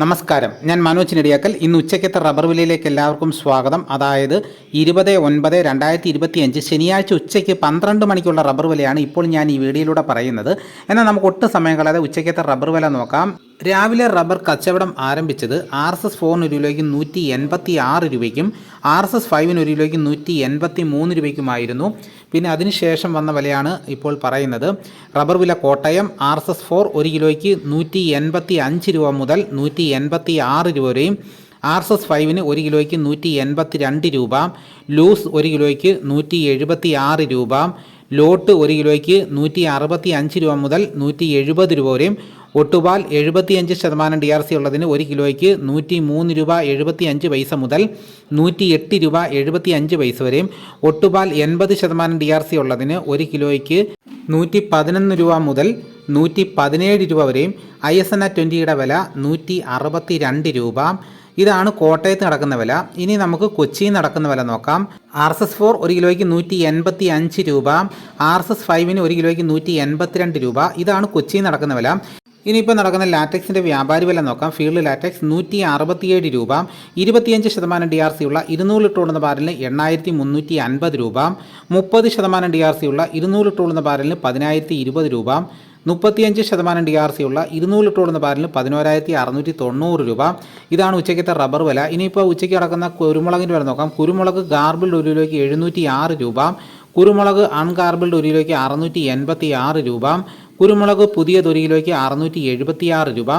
നമസ്കാരം. ഞാൻ മനോജ് നെടിയാക്കൽ. ഇന്ന് ഉച്ചയ്ക്കത്തെ റബ്ബർ വിലയിലേക്ക് എല്ലാവർക്കും സ്വാഗതം. അതായത് ഇരുപത് ഒൻപത് രണ്ടായിരത്തി ഇരുപത്തിയഞ്ച് ശനിയാഴ്ച ഉച്ചയ്ക്ക് പന്ത്രണ്ട് മണിക്കുള്ള റബ്ബർ വിലയാണ് ഇപ്പോൾ ഞാൻ ഈ വീഡിയോയിലൂടെ പറയുന്നത്. എന്നാൽ നമുക്ക് ഒട്ടും സമയം കളയാതെ ഉച്ചയ്ക്കത്തെ റബ്ബർ വില നോക്കാം. രാവിലെ റബ്ബർ കച്ചവടം ആരംഭിച്ചത് ആർ എസ് എസ് ഫോറിന് ഒരു കിലോയ്ക്ക് നൂറ്റി എൺപത്തി ആറ് രൂപയ്ക്കും ആർ എസ് എസ് ഫൈവിന് ഒരു കിലോയ്ക്ക് നൂറ്റി എൺപത്തി മൂന്ന് രൂപയ്ക്കുമായിരുന്നു. പിന്നെ അതിനുശേഷം വന്ന വിലയാണ് ഇപ്പോൾ പറയുന്നത്. റബ്ബർ വില Kottayam R S S four ഒരു കിലോയ്ക്ക് നൂറ്റി എൺപത്തി അഞ്ച് രൂപ മുതൽ നൂറ്റി എൺപത്തി ആറ് രൂപ വരെയും ആർ എസ് എസ് ഫൈവിന് ഒരു കിലോയ്ക്ക് നൂറ്റി എൺപത്തി രണ്ട് രൂപ ലൂസ് ഒരു കിലോയ്ക്ക് നൂറ്റി എഴുപത്തി ആറ് രൂപ ലോട്ട് ഒരു കിലോയ്ക്ക് നൂറ്റി അറുപത്തി അഞ്ച് രൂപ മുതൽ നൂറ്റി എഴുപത് രൂപ വരെയും ഒട്ടുപാൽ എഴുപത്തിയഞ്ച് ശതമാനം ഡി ആർ സി ഉള്ളതിന് ഒരു കിലോയ്ക്ക് നൂറ്റി മൂന്ന് രൂപ എഴുപത്തി അഞ്ച് പൈസ മുതൽ നൂറ്റി എട്ട് രൂപ എഴുപത്തി അഞ്ച് പൈസ വരെയും ഒട്ടുപാൽ എൺപത് ശതമാനം ഡി ആർ സി ഉള്ളതിന് ഒരു കിലോയ്ക്ക് നൂറ്റി പതിനൊന്ന് രൂപ മുതൽ നൂറ്റി പതിനേഴ് രൂപ വരെയും ഐ എസ് എൻ ആ ട്വന്റിയുടെ വില നൂറ്റി അറുപത്തി രണ്ട് രൂപ. ഇതാണ് കോട്ടയത്ത് നടക്കുന്ന വില. ഇനി നമുക്ക് കൊച്ചിയിൽ നടക്കുന്ന വില നോക്കാം. ആർ എസ് എസ് ഫോർ ഒരു കിലോയ്ക്ക് നൂറ്റി എൺപത്തി അഞ്ച് രൂപ. ആർ എസ് എസ് ഫൈവിന് ഒരു കിലോയ്ക്ക് നൂറ്റി എൺപത്തിരണ്ട് രൂപ. ഇതാണ് കൊച്ചിയിൽ നടക്കുന്ന വില. ഇനിയിപ്പോൾ നടക്കുന്ന ലാറ്റക്സിന്റെ വ്യാപാരി വില നോക്കാം. ഫീൽഡ് ലാറ്റക്സ് നൂറ്റി അറുപത്തിയേഴ് രൂപ ഇരുപത്തിയഞ്ച് ശതമാനം ഡി ആർ സി ഉള്ള ഇരുന്നൂറ് ഉള്ളുന്ന ബാരലിന് എണ്ണായിരത്തി മുന്നൂറ്റി അൻപത് രൂപ മുപ്പത് ശതമാനം ഡി ആർ സി ഉള്ള ഇരുന്നൂറ് ഉള്ളുന്ന ബാരലിന് പതിനായിരത്തി ഇരുപത് രൂപ മുപ്പത്തിയഞ്ച് ശതമാനം ഡി ആർ സി ഉള്ള ഇരുന്നൂറ് ഉള്ളുന്ന ബാരലിന് പതിനോരായിരത്തി അറുന്നൂറ്റി തൊണ്ണൂറ് രൂപ. ഇതാണ് ഉച്ചയ്ക്കത്തെ റബ്ബർ വില. ഇനിയിപ്പോൾ ഉച്ചയ്ക്ക് നടക്കുന്ന കുരുമുളകിന്റെ വില നോക്കാം. കുരുമുളക് ഗാർബിൾഡ് ഒരു എഴുന്നൂറ്റി ആറ് രൂപ കുരുമുളക് അൺഗാർബിൾഡ് ഒരു അറുന്നൂറ്റി എൺപത്തി ആറ് രൂപ കുരുമുളക് പുതിയ തൊരിയിലേക്ക് അറുന്നൂറ്റി എഴുപത്തിയാറ് രൂപ.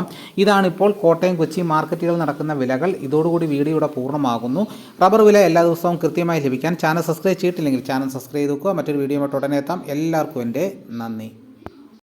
ഇതാണിപ്പോൾ കോട്ടയം കൊച്ചി മാർക്കറ്റുകളിൽ നടക്കുന്ന വിലകൾ. ഇതോടുകൂടി വീഡിയോ ഇവിടെ പൂർണമാകുന്നു. റബ്ബർ വില എല്ലാ ദിവസവും കൃത്യമായി ലഭിക്കാൻ ചാനൽ സബ്സ്ക്രൈബ് ചെയ്തിട്ടില്ലെങ്കിൽ ചാനൽ സബ്സ്ക്രൈബ് ചെയ്ത് വെക്കുക. മറ്റൊരു വീഡിയോ ഉടനെ എത്താം. എല്ലാവർക്കും എന്റെ നന്ദി.